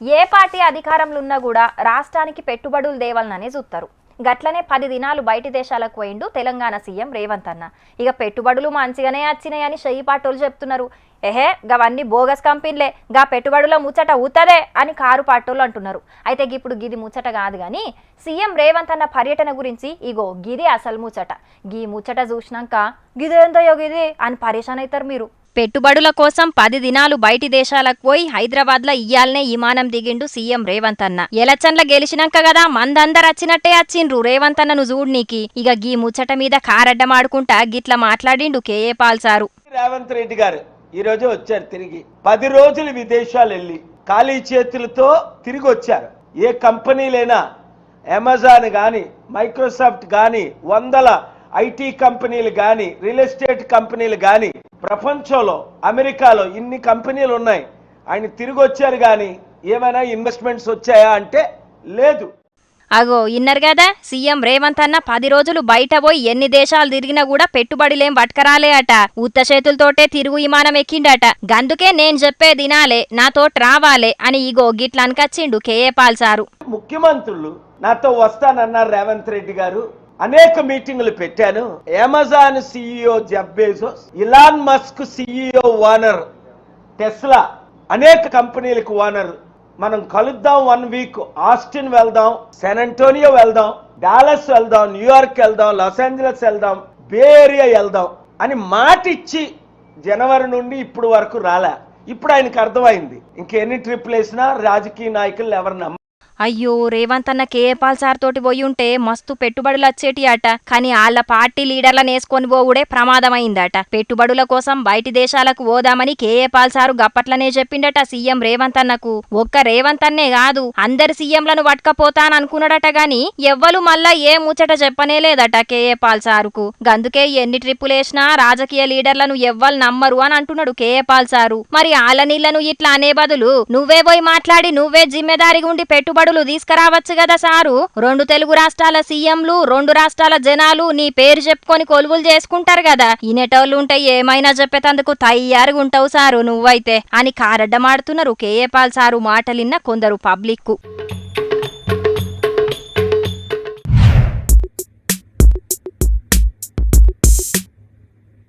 ఏ party అధికారంలో ఉన్నా కూడా రాష్ట్రానికి పెట్టుబడులు దేవాలననే చూస్తారు. గట్లనే పది దినాలు బయటి దేశాలకు పోయిండు తెలంగాణ సీఎం రేవంత్ అన్న. ఇక పెట్టుబడులు మంచిగానే వచ్చినాయని షయ్యి పాటోలు చెప్తున్నారు. ఎహే గవన్నీ బోగస్ కంపెనీలే గా పెట్టుబడుల ముచ్చట ఊతదే అని కారు పాటోళ్ళు అంటున్నారు. అయితే ఇప్పుడు గిది ముచ్చట కాదు కానీ సీఎం రేవంత్ అన్న పర్యటన గురించి ఇగో గిది అసలు ముచ్చట. గీ ముచ్చట చూసినాక గిదేందయ్యో గిది అని పరేషాన్ అవుతారు మీరు. పెట్టుబడుల కోసం పది దినాలు బయటి దేశాలకు పోయి హైదరాబాద్లో ఇయ్యాలనే విమానం దిగిండు సీఎం రేవంత్ అన్న. ఎలక్షన్ల గెలిచినాక కదా మందందరు వచ్చినట్టే వచ్చిండ్రు రేవంత్ అన్నను చూడ్నీకి ఇక గీ ముచ్చట మీద కారడ్డమాడుకుంటా గిట్ల మాట్లాడిండు కేఏ పాల్ సారు. రేవంత్ రెడ్డి గారు ఈ రోజు వచ్చారు తిరిగి. పది రోజులు విదేశాలు వెళ్ళి ఖాళీ చేతులతో తిరిగి వచ్చారు ఏ కంపెనీలైనా అమెజాన్ కానీ మైక్రోసాఫ్ట్ కానీ వందల ఐటీ కంపెనీలు కానీ రియల్ ఎస్టేట్ కంపెనీలు కానీ ప్రపంచంలో అమెరికాలో ఇన్ని కంపెనీలు ఉన్నాయి. ఆయన తిరిగి వచ్చారు కానీ ఏమైనా ఇన్వెస్ట్మెంట్స్ వచ్చాయా అంటే లేదు. అగో ఇన్నర్ కదా? సీఎం రేవంత్ అన్న పది రోజులు బయట పోయి ఎన్ని దేశాలు తిరిగినా కూడా పెట్టుబడులేం పట్టుకరాలే అట. ఉత్త చేతులతోటే తిరుగు విమానం ఎక్కిండట. గందుకే నేను చెప్పే దినాలే నాతోటి రావాలే అని ఇగో గిట్ల అనకచ్చిండు కేఏ పాల్ సారు. ముఖ్యమంత్రులు నాతో వస్తానన్నారు రేవంత్ రెడ్డి గారు. అనేక మీటింగులు పెట్టాను. Amazon CEO Jeff Bezos Elon Musk CEO owner Tesla అనేక కంపెనీలకు ఓనర్ మనం కలుద్దాం వన్ వీక్ ఆస్టిన్ వెళ్దాం సెన్ అంటోనియో వెళ్దాం డాలస్ వెళ్దాం న్యూయార్క్ వెళ్దాం లాస్ ఏంజలస్ వెళ్దాం బే ఏరియా వెళ్దాం అని మాట ఇచ్చి జనవరి నుండి ఇప్పుడు వరకు రాలే. ఇప్పుడు ఆయనకు అర్థమైంది. ఇంకెన్ని ట్రిప్లు వేసినా రాజకీయ నాయకులు ఎవరు నమ్మ అయ్యో రేవంత్ అన్న కేఏ పాల్ సార్ తోటి పోయి ఉంటే మస్తు పెట్టుబడులు వచ్చేటి అట కానీ వాళ్ళ పార్టీ లీడర్లను వేసుకొని పోవుడే ప్రమాదమైందట. పెట్టుబడుల కోసం బయటి దేశాలకు పోదామని కేఏ పాల్ సారు గప్పట్లనే చెప్పిండట సీఎం రేవంత్ అన్నకు. ఒక్క రేవంత్ అన్నే కాదు అందరి సీఎంలను పట్టుకపోతాననుకున్నాడట గాని ఎవ్వలు మళ్ళా ఏ ముచ్చట చెప్పనే లేదట పాల్ సారుకు. గందుకే ఎన్ని ట్రిప్పులేసినా రాజకీయ లీడర్లను ఎవ్వరు నమ్మరు అని అంటున్నాడు కేఏపాల్ సారు. మరి ఆల నీళ్ళను ఇట్లా అనే బదులు నువ్వే పోయి మాట్లాడి నువ్వే జిమ్మెదారిగా ఉండి పెట్టుబడులు తీసుకురావచ్చు కదా సారు. రెండు తెలుగు రాష్ట్రాల సీఎంలు రెండు రాష్ట్రాల జనాలు నీ పేరు చెప్పుకొని కొలువులు చేసుకుంటారు కదా. ఇనేటోళ్ళు ఉంటే ఏమైనా చెప్పేటందుకు తయ్యారుగా ఉంటావు సారు నువ్వైతే. అని కారడ్డమాడుతున్నారు కేఏపాల్ సారు మాటలిన్న కొందరు పబ్లిక్